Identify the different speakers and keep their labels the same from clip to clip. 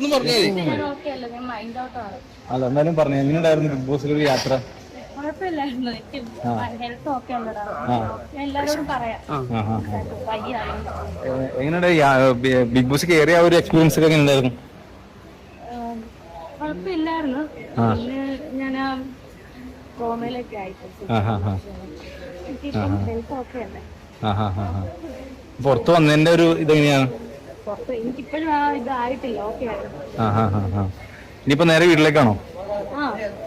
Speaker 1: Just പറഞ്ഞേ
Speaker 2: ഞാൻ okay അല്ല മൈൻഡ് ഔട്ട് ആണ്.
Speaker 3: അല്ല എന്തായാലും പറഞ്ഞു എങ്ങനെയുണ്ടായിരുന്നു ബിഗ് ബോസിൽ ഒരു യാത്ര.
Speaker 2: കുഴപ്പമില്ലായിരുന്നു എനിക്ക് ഹെൽത്ത് ഓക്കെ ഞാൻ പറയാം.
Speaker 3: എങ്ങനെയുണ്ട് ബിഗ് ബോസ് കയറിയ ആ ഒരു എക്സ്പീരിയൻസ് ഒക്കെ എങ്ങനെ ഉണ്ടായിരുന്നു
Speaker 2: കുഴപ്പമില്ലായിരുന്നു. ഞാൻ കോമയിലൊക്കെ ഹെൽത്ത് ഓക്കെ അല്ലേ.
Speaker 3: പുറത്ത് വന്നതിന്റെ ഒരു ഇതെങ്ങനെയാണ്?
Speaker 2: പുറത്ത് എനിക്കിപ്പോഴും ആ ഇതായിട്ടില്ല ഓക്കെ ആ
Speaker 3: ആ ആ ഹാ ഇനിയിപ്പോ നേരെ വീട്ടിലേക്കാണോ?
Speaker 2: ആ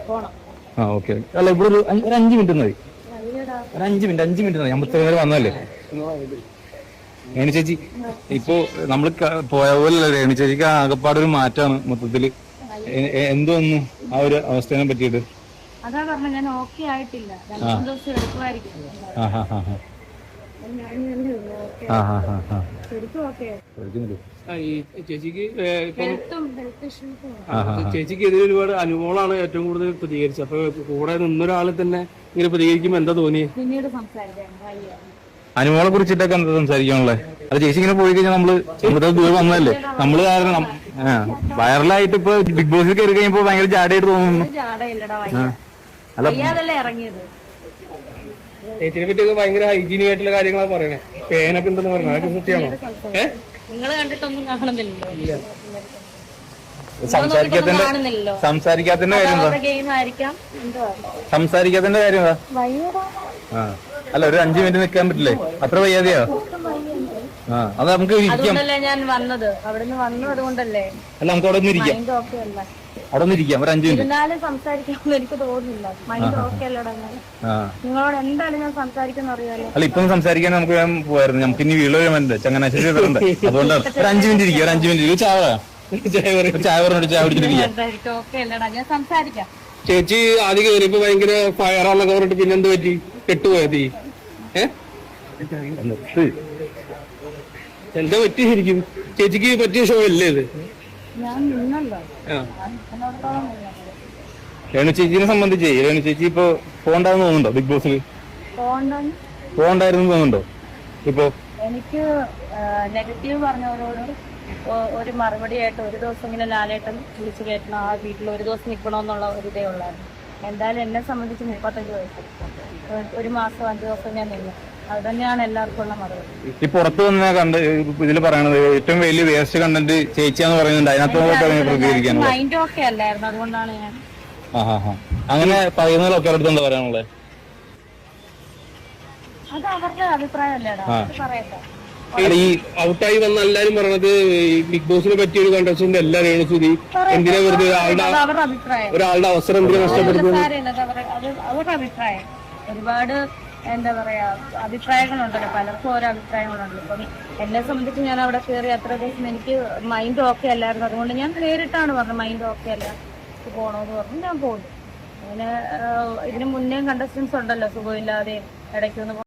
Speaker 2: പോണം.
Speaker 3: ആ ഓക്കെ അല്ല ഇവിടെ ഒരു അഞ്ച് ഒരു അഞ്ച് മിനിറ്റ് മതി.
Speaker 2: അയ്യടാ.
Speaker 3: ഒരു അഞ്ച് മിനിറ്റ് അഞ്ച് മിനിറ്റ് മതി. നമ്മൾ ഇത്ര നേരം വന്നതല്ലേ? രേണു ചേച്ചി ഇപ്പോ നമ്മൾ പോയ പോലെ രേണു ചേച്ചിക്ക് ആകപ്പാട് ഒരു മാറ്റാണ് മൊത്തത്തിൽ. എ- എ- എന്തോന്നു ആ ഒരു അവസ്ഥയെ പറ്റിയിട്ട്?
Speaker 2: അതാ പറഞ്ഞ ഞാൻ ഓക്കെ ആയിട്ടില്ല. രണ്ടു ദിവസം എടുക്കുമായിരിക്കും.
Speaker 3: ആ ഹാ ഹാ ഹാ
Speaker 1: ചേച്ചിക്ക് എതിരെ ഒരുപാട് അനുഭവങ്ങളാണ് ഏറ്റവും കൂടുതൽ പ്രതികരിച്ചത്. അപ്പൊ കൂടെ നിന്നൊരാളെ തന്നെ ഇങ്ങനെ പ്രതികരിക്കുമ്പോ എന്താ തോന്നിയത്
Speaker 2: പിന്നീട് സംസാരിക്കാം വയ്യ
Speaker 3: അനുമോളെ കുറിച്ചിട്ടൊക്കെ എന്താ സംസാരിക്കാനുള്ളത് അത് ചേച്ചി ഇങ്ങനെ പോയി കഴിഞ്ഞാൽ നമ്മൾ നമ്മുടെ ദൂരം വന്നതല്ലേ? നമ്മൾ കാരണം വൈറലായിട്ട് ഇപ്പൊ ബിഗ് ബോസിൽ കയറി കഴിഞ്ഞപ്പോ ഭയങ്കര ജാടയായിട്ട് തോന്നുന്നു. അല്ല
Speaker 1: ചേച്ചിനെ പറ്റിയൊക്കെ ഭയങ്കര ഹൈജീനിക് ആയിട്ടുള്ള കാര്യങ്ങളാണ് പറയണേ. പേനൊക്കെ ഉണ്ടെന്ന് പറഞ്ഞു? അതൊക്കെ സത്യമാണോ? ഏഹ്
Speaker 2: നിങ്ങൾ കണ്ടിട്ടൊന്നും കാണുന്നില്ലല്ലോ.
Speaker 3: സംസാരിക്കാത്തതിന്റെ സംസാരിക്കാത്തതിന്റെ കാര്യം എന്താ? സംസാരിക്കാത്തതിന്റെ കാര്യം എന്താ? ആ. അല്ല ഒരു അഞ്ചു മിനിറ്റ് നിൽക്കാൻ പറ്റില്ലേ? അത്ര വയ്യാതെയോ? ആ അത് നമുക്ക് ഇരിക്കാം.
Speaker 2: ഞാൻ വന്നത്. അവിടുന്ന് വന്നു അതുകൊണ്ടല്ലേ
Speaker 3: അല്ല നമുക്ക് അവിടെ നിന്ന് ഇരിക്കാം.
Speaker 2: മൈൻഡ് ഓക്കെ അല്ല.
Speaker 3: അവിടെ ഒന്ന് ഇരിക്കാം ഒരു അഞ്ചു മിനിറ്റ്.
Speaker 2: എന്നാലും സംസാരിക്കാമെന്ന് എനിക്ക് തോന്നുന്നില്ല. മൈൻഡ് ഓക്കെ അല്ലടാ ഞാൻ.
Speaker 3: ആ.
Speaker 2: നിങ്ങളോട് എന്തായാലും ഞാൻ സംസാരിക്കുന്ന അറിയാലോ.
Speaker 3: അല്ല ഇപ്പം സംസാരിക്കാൻ നമുക്ക് വേഗം പോയായിരുന്നു. നമുക്ക് ഇനി വീട് വരുന്നുണ്ട് ചങ്ങനാശ്ശേരി വരണ്ട് അതുകൊണ്ടാണ്. ഒരു അഞ്ചു മിനിറ്റ് ഇരിക്കുക ഒരു അഞ്ചു മിനിറ്റ് ഇരിക്കും. ചായ ചായ ഒരു ചായ പറഞ്ഞിട്ട് ചായ കുടിച്ചിട്ടിരിക്കുക
Speaker 2: എന്തായിരിക്കും ഓക്കെ അല്ലടാ ഞാൻ സംസാരിക്കാം.
Speaker 1: ചേച്ചി ആദ്യം കയറിയപ്പോ ഭയങ്കര ഫയറാന്നൊക്കെ പറഞ്ഞിട്ട് പിന്നെ എന്ത് പറ്റി? കെട്ടുപോയത്? ഈ എന്താ? പറ്റി ശരിക്കും? ചേച്ചിക്ക് പറ്റിയ ഷോ അല്ലേ ഇത്?
Speaker 3: രേണു ചേച്ചിനെ സംബന്ധിച്ച് രേണു ചേച്ചി ഇപ്പൊ പോണ്ടാന്ന് തോന്നുന്നുണ്ടോ ബിഗ് ബോസിൽ പോണ്ടായിരുന്നു തോന്നുന്നുണ്ടോ? ഇപ്പൊ?
Speaker 2: എനിക്ക് നെഗറ്റീവ് പറഞ്ഞവരോട് ഒരു മറുപടി ആയിട്ട് ഒരു ദിവസം ഇങ്ങനെ ലാലേട്ടൻ വിളിച്ചു കയറ്റണം ആ വീട്ടിൽ ഒരു ദിവസം നിൽക്കണമെന്നുള്ള ഒരു ഇതേ ഉള്ളായിരുന്നു. എന്തായാലും എന്നെ സംബന്ധിച്ച് മുപ്പത്തഞ്ച് വയസ്സ്. ഒരു മാസം അഞ്ച് ദിവസം ഞാൻ നിന്നു. അത് തന്നെയാണ് മറുപടി.
Speaker 3: ഈ പുറത്ത് വന്ന കണ്ട് ഇതിൽ പറയണത് ഏറ്റവും വലിയ വേസ്റ്റ് കണ്ടന്റ് ചേച്ചിയാന്ന് പറയുന്നുണ്ട്. അതിനകത്ത് പ്രതികരിക്കാൻ
Speaker 2: മൈൻഡ് ഓക്കെ അല്ലായിരുന്നു. അതുകൊണ്ടാണ് ഞാൻ
Speaker 3: അങ്ങനെ പറയുന്നതിലൊക്കെ അടുത്ത് എന്താ പറയാനുള്ളത്
Speaker 2: അത് അവരുടെ അഭിപ്രായമല്ലേടാ പറയട്ടെ.
Speaker 3: ഈ
Speaker 1: ഔട്ടായി വന്ന എല്ലാരും പറയണത് ഈ ബിഗ് ബോസിനെ പറ്റിയ ഒരു കണ്ടസ്റ്റന്റ് എല്ലാ രേണുസുതി എന്തിനാ വെറുതെ ഒരാളുടെ
Speaker 2: അഭിപ്രായം.
Speaker 1: ഒരാളുടെ അവസരം എന്തിനാ
Speaker 2: അഭിപ്രായം. ഒരുപാട് എന്താ പറയാ അഭിപ്രായങ്ങളുണ്ടല്ലോ പലർക്കും ഓരോ അഭിപ്രായങ്ങളുണ്ടല്ലോ ഇപ്പം എന്നെ സംബന്ധിച്ച് ഞാൻ അവിടെ കയറി അത്ര ദിവസം എനിക്ക് മൈൻഡ് ഓക്കെ അല്ലായിരുന്നു. അതുകൊണ്ട് ഞാൻ നേരിട്ടാണ് പറഞ്ഞത് മൈൻഡ് ഓക്കെ അല്ല പോണോന്ന് പറഞ്ഞു ഞാൻ പോയി. അങ്ങനെ ഇതിന് മുന്നേ കണ്ടസ്റ്റൻസ് ഉണ്ടല്ലോ സുഖമില്ലാതെ ഇടയ്ക്കൊന്ന്